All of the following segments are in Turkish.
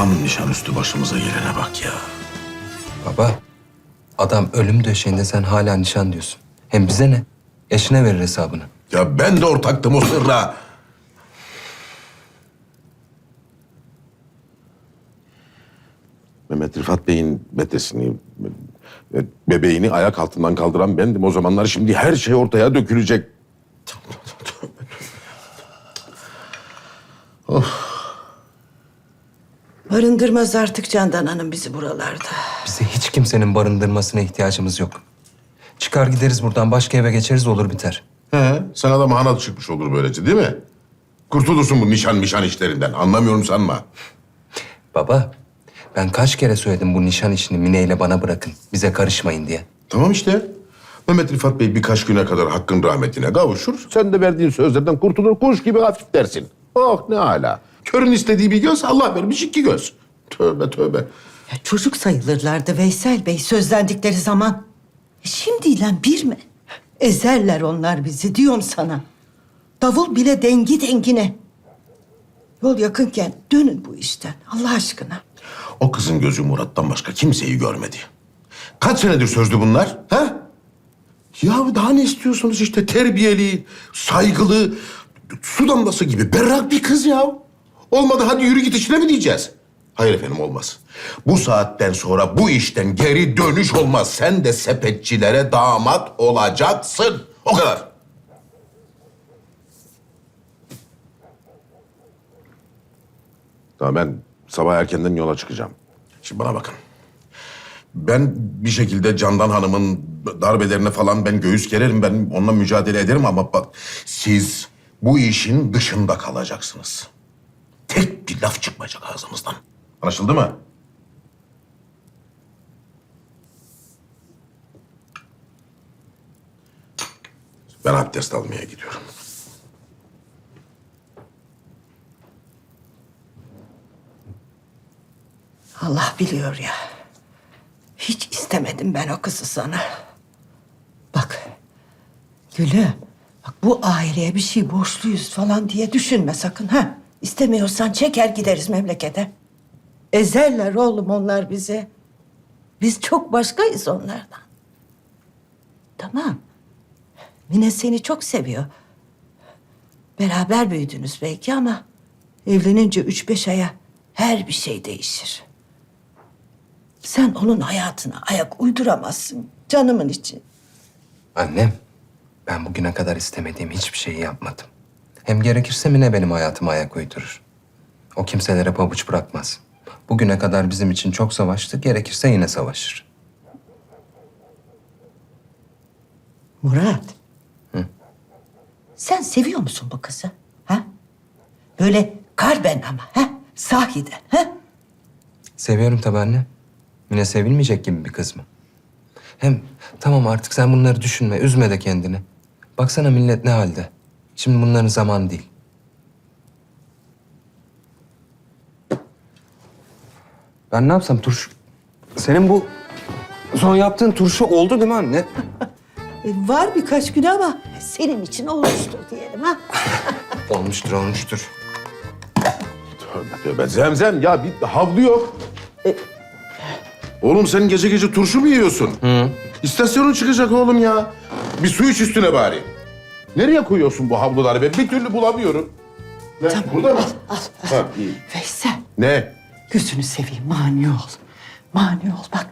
Tam nişanüstü başımıza gelene bak ya. Baba, adam ölüm döşeğinde sen hala nişan diyorsun. Hem bize ne? Eşine verir hesabını. Ya ben de ortaktım o sırra. Mehmet Rıfat Bey'in metresini, e, bebeğini ayak altından kaldıran bendim. O zamanlar şimdi her şey ortaya dökülecek. Barındırmaz artık Candan Hanım bizi buralarda. Bize hiç kimsenin barındırmasına ihtiyacımız yok. Çıkar gideriz buradan başka eve geçeriz olur biter. He, sana da mahana çıkmış olur böylece değil mi? Kurtulursun bu nişan mişan işlerinden. Anlamıyorum sanma. Baba, ben kaç kere söyledim bu nişan işini Mine ile bana bırakın. Bize karışmayın diye. Tamam işte. Mehmet Rıfat Bey birkaç güne kadar hakkın rahmetine kavuşur. Sen de verdiğin sözlerden kurtulur, kuş gibi hafif dersin. Oh ne hala. Körün istediği bir göz, Allah vermiş iki göz. Tövbe tövbe. Ya çocuk sayılırlardı Veysel Bey sözlendikleri zaman. E şimdiyle bir mi? Ezerler onlar bizi diyorum sana. Davul bile dengi dengine. Yol yakınken dönün bu işten Allah aşkına. O kızın gözü Murat'tan başka kimseyi görmedi. Kaç senedir sözlü bunlar? Ha? Ya daha ne istiyorsunuz işte terbiyeli, saygılı, su damlası gibi berrak bir kız ya. Olmadı hadi yürü git işine mi diyeceğiz? Hayır efendim olmaz. Bu saatten sonra bu işten geri dönüş olmaz. Sen de sepetçilere damat olacaksın. O kadar. Tamam ben sabah erkenden yola çıkacağım. Şimdi bana bakın. Ben bir şekilde Candan Hanım'ın darbelerine falan ben göğüs gererim. Ben onunla mücadele ederim ama bak siz bu işin dışında kalacaksınız. Bir laf çıkmayacak ağzımızdan. Anlaşıldı mı? Ben abdest almaya gidiyorum. Allah biliyor ya. Hiç istemedim ben o kızı sana. Bak Gülüm. Bak bu aileye bir şey borçluyuz falan diye düşünme sakın ha. İstemiyorsan çeker gideriz memlekete. Ezerler oğlum onlar bizi. Biz çok başkayız onlardan. Tamam. Mine seni çok seviyor. Beraber büyüdünüz belki ama evlenince üç beş aya her bir şey değişir. Sen onun hayatına ayak uyduramazsın canımın için. Annem, ben bugüne kadar istemediğim hiçbir şeyi yapmadım. Hem gerekirse Mine benim hayatıma ayak uydurur. O kimselere pabuç bırakmaz. Bugüne kadar bizim için çok savaştı, gerekirse yine savaşır. Murat. Sen seviyor musun bu kızı? Ha? Böyle kalben ama ha? Sahiden ha? Seviyorum tabii anne. Mine sevilmeyecek gibi bir kız mı? Hem tamam artık sen bunları düşünme, üzme de kendini. Baksana millet ne halde. Şimdi bunların zamanı değil. Ben ne yapsam turşu... Senin bu son yaptığın turşu oldu değil mi anne? E, var birkaç gün ama senin için olmuştur diyelim ha. olmuştur, olmuştur. Tövbe tövbe. Zemzem ya bir havlu yok. Oğlum sen gece gece turşu mu yiyorsun? Hı. İstasyonun çıkacak oğlum ya. Bir su iç üstüne bari. Nereye koyuyorsun bu havluları be? Bir türlü bulamıyorum. Ne? Burada mı? Al, al. Ha, iyi. Veysel Ne? gözünü seveyim mani ol. Mani ol bak.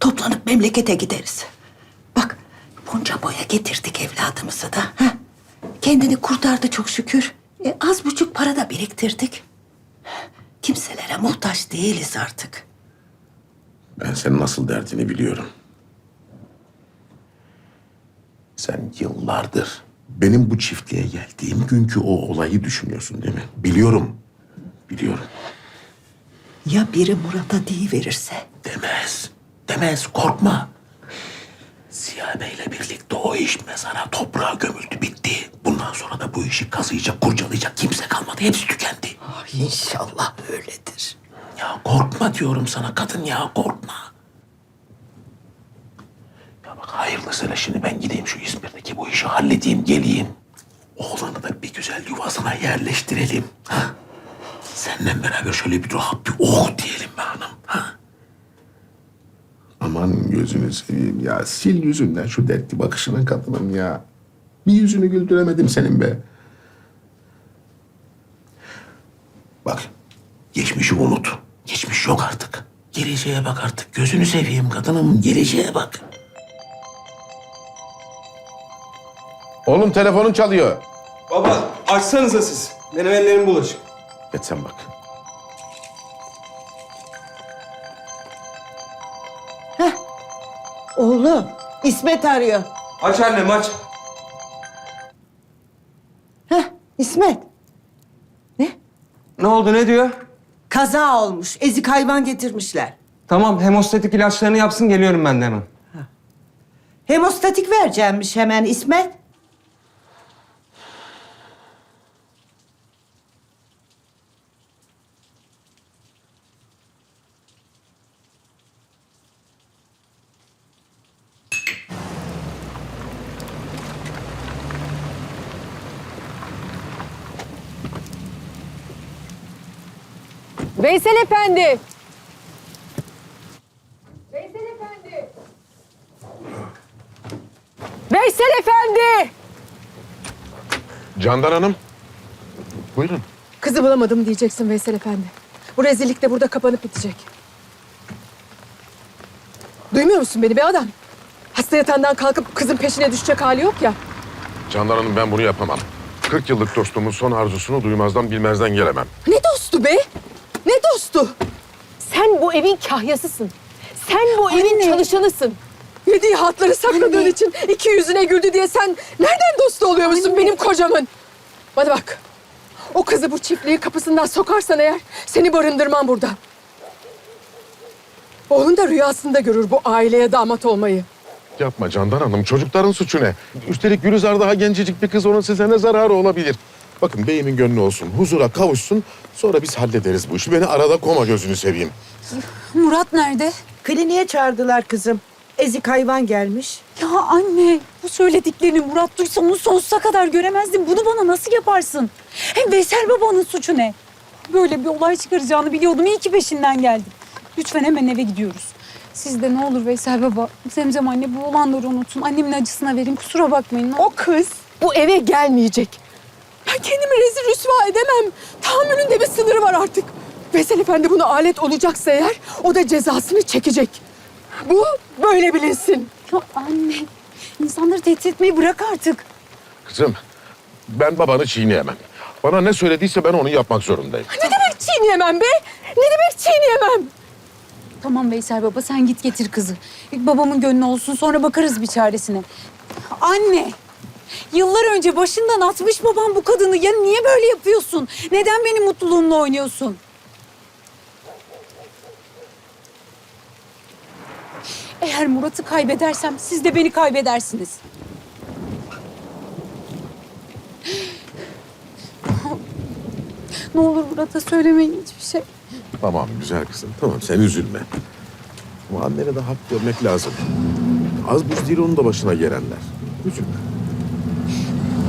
Toplanıp memlekete gideriz. Bak bunca boya getirdik evladımızı da. Ha? Kendini kurtardı çok şükür. E, az buçuk para da biriktirdik. Kimselere muhtaç değiliz artık. Ben senin nasıl derdini biliyorum. Sen yıllardır benim bu çiftliğe geldiğim günkü o olayı düşünüyorsun değil mi? Biliyorum. Biliyorum. Ya biri Murat'a verirse? Demez. Demez. Korkma. Ziya Bey'le birlikte o iş mezara toprağa gömüldü bitti. Bundan sonra da bu işi kazıyacak, kurcalayacak kimse kalmadı. Hepsi tükendi. Ay inşallah öyledir. Ya korkma diyorum sana kadın ya korkma. Hayırlısıyla şimdi ben gideyim şu İzmir'deki bu işi halledeyim geleyim. Oğlanı da bir güzel yuvasına yerleştirelim. Ha? Seninle beraber şöyle bir rahat bir oh diyelim be hanım. Ha? Aman gözünü seveyim ya. Sil yüzünden şu dertli bakışını kadının ya. Bir yüzünü güldüremedim senin be. Bak, geçmişi unut. Geçmiş yok artık. Geleceğe bak artık. Gözünü seveyim kadınım. Geleceğe bak. Oğlum telefonun çalıyor. Baba açsanıza siz. Benim ellerim bulaşık. Geç sen bak. Oğlum İsmet arıyor. Aç annem aç. Heh İsmet. Ne? Ne oldu ne diyor? Kaza olmuş. Ezik hayvan getirmişler. Tamam hemostatik ilaçlarını yapsın geliyorum ben de hemen. Hemostatik vereceğimmiş hemen İsmet. Veysel Efendi. Veysel Efendi. Veysel Efendi. Candan Hanım. Buyurun. Kızı bulamadım diyeceksin Veysel Efendi. Bu rezillik de burada kapanıp bitecek. Duymuyor musun beni be adam? Hasta yatağından kalkıp kızın peşine düşecek hali yok ya. Candan Hanım ben bunu yapamam. 40 yıllık dostumun son arzusunu duymazdan bilmezden gelemem. Ne dostu be? Ne dostu? Sen bu evin kahyasısın. Sen bu evin çalışanısın. Yediği hatları sakladığın için iki yüzüne güldü diye sen nereden dostu oluyor musun benim kocamın? Bana bak. O kızı bu çiftliğin kapısından sokarsan eğer seni barındırmam burada. Oğlun da rüyasında görür bu aileye damat olmayı. Yapma Candan Hanım çocukların suçu ne? Üstelik Gülizar daha gencecik bir kız onun size ne zararı olabilir? Bakın beyimin gönlü olsun, huzura kavuşsun. Sonra biz hallederiz bu işi. Beni arada koma gözünü seveyim. Murat nerede? Kliniğe çağırdılar kızım. Ezik hayvan gelmiş. Ya anne bu söylediklerini Murat duysa onu sonsuza kadar göremezdim. Bunu bana nasıl yaparsın? Hem Veysel babanın suçu ne? Böyle bir olay çıkaracağını biliyordum. İyi ki peşinden geldim. Lütfen hemen eve gidiyoruz. Siz de ne olur Veysel baba, Zemzem anne bu olanları unutun. Annemin acısına verin. Kusura bakmayın. O kız bu eve gelmeyecek. Ben kendimi rezil rüsva edemem. Tahammülün de bir sınırı var artık. Veysel Efendi buna alet olacaksa eğer o da cezasını çekecek. Bu böyle bilinsin. Ya anne, insanları tehdit etmeyi bırak artık. Kızım, ben babanı çiğneyemem. Bana ne söylediyse ben onu yapmak zorundayım. Ne demek çiğneyemem be? Ne demek çiğneyemem? Tamam Veysel baba sen git getir kızı. Babamın gönlü olsun sonra bakarız bir çaresine. Anne! Yıllar önce başından atmış babam bu kadını. Ya niye böyle yapıyorsun? Neden benim mutluluğumla oynuyorsun? Eğer Murat'ı kaybedersem siz de beni kaybedersiniz. Ne olur Murat'a söylemeyin hiçbir şey. Tamam güzel kızım, tamam sen üzülme. Ama annene de hak vermek lazım. Az buz değil onun da başına gelenler. Üzülme.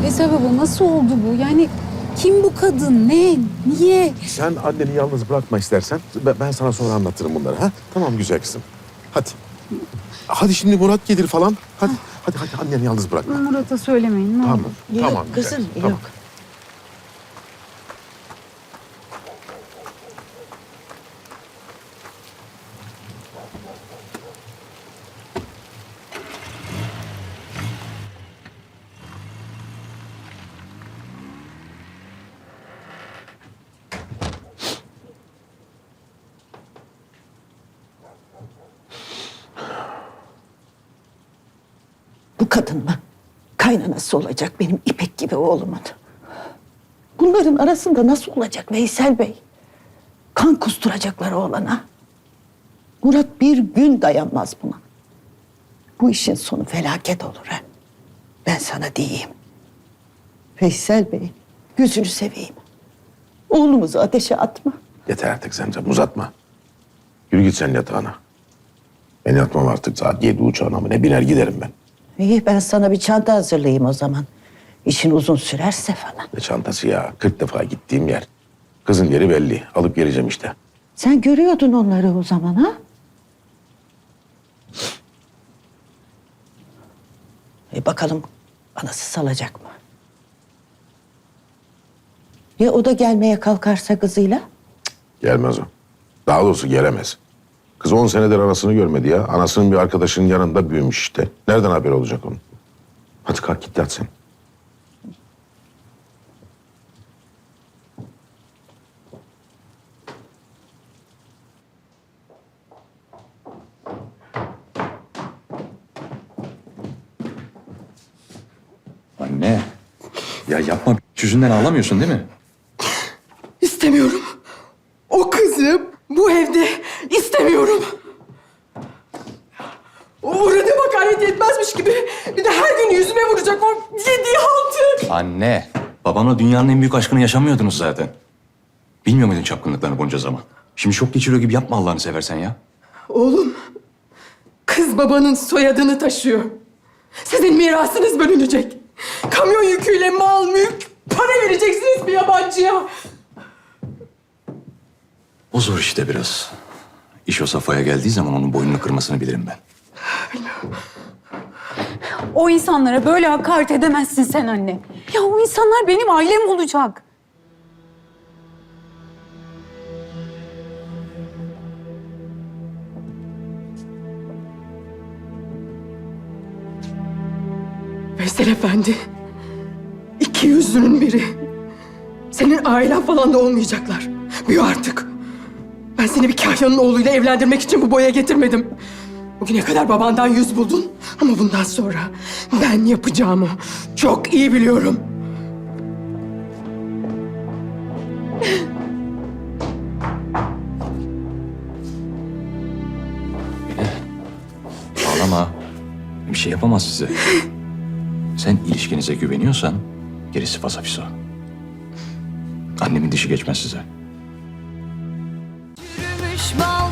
Veysel baba nasıl oldu bu? Yani kim bu kadın? Ne? Niye? Sen anneni yalnız bırakma istersen. Ben, ben sana sonra anlatırım bunları. Ha? Tamam güzel kızım. Hadi. Hadi şimdi Murat gelir falan. Hadi, hadi, hadi anneni yalnız bırakma. Murat'a söylemeyin ne olur. Tamam, tamam. güzel kızım, kızım, Tamam. Kadın mı? Kaynanası olacak benim İpek gibi oğlumun. Bunların arasında nasıl olacak Veysel Bey? Kan kusturacaklar oğlana. Murat bir gün dayanmaz buna. Bu işin sonu felaket olur ha. Ben sana diyeyim. Veysel Bey, gözünü seveyim. Oğlumuzu ateşe atma. Yeter artık Zemzem uzatma. Yürü git sen yatağına. Ben yatmam artık saat yedi uçağına mı ne biner giderim ben. İyi ben sana bir çanta hazırlayayım o zaman. İşin uzun sürerse falan. Ne çantası ya? 40 defa gittiğim yer. Kızın yeri belli. Alıp geleceğim işte. Sen görüyordun onları o zaman ha? E bakalım anası salacak mı? Ya o da gelmeye kalkarsa kızıyla? Gelmez o. Daha doğrusu gelemez. Kız on senedir anasını görmedi ya. Anasının bir arkadaşının yanında büyümüş işte. Nereden haber olacak onun? Hadi kalk git yat sen. Anne. Ya yapma. Yüzünden ağlamıyorsun değil mi? İstemiyorum. O kızı bu evde istemiyorum. O uğradığım hakaret yetmezmiş gibi bir de her gün yüzüme vuracak o yediği haltı. Anne. Babamla dünyanın en büyük aşkını yaşamıyordunuz zaten. Bilmiyor muydun çapkınlıklarını bunca zaman? Şimdi şok geçiriyor gibi yapma Allah'ını seversen ya. Oğlum, kız babanın soyadını taşıyor. Sizin mirasınız bölünecek. Kamyon yüküyle mal, mülk, para vereceksiniz bir yabancıya. O zor işte biraz. İş o safhaya geldiği zaman onun boynunu kırmasını bilirim ben. O insanlara böyle hakaret edemezsin sen anne. Ya o insanlar benim ailem olacak. Veysel Efendi, iki yüzlünün biri. Senin ailen falan da olmayacaklar. Büyü artık. Ben seni bir kahyanın oğluyla evlendirmek için bu boya getirmedim. Bugüne kadar babandan yüz buldun. Ama bundan sonra ben yapacağımı çok iyi biliyorum. Ağlama. Bir şey yapamaz size. Sen ilişkinize güveniyorsan gerisi fasafiso. Annemin dişi geçmez size. Yürümüş balkon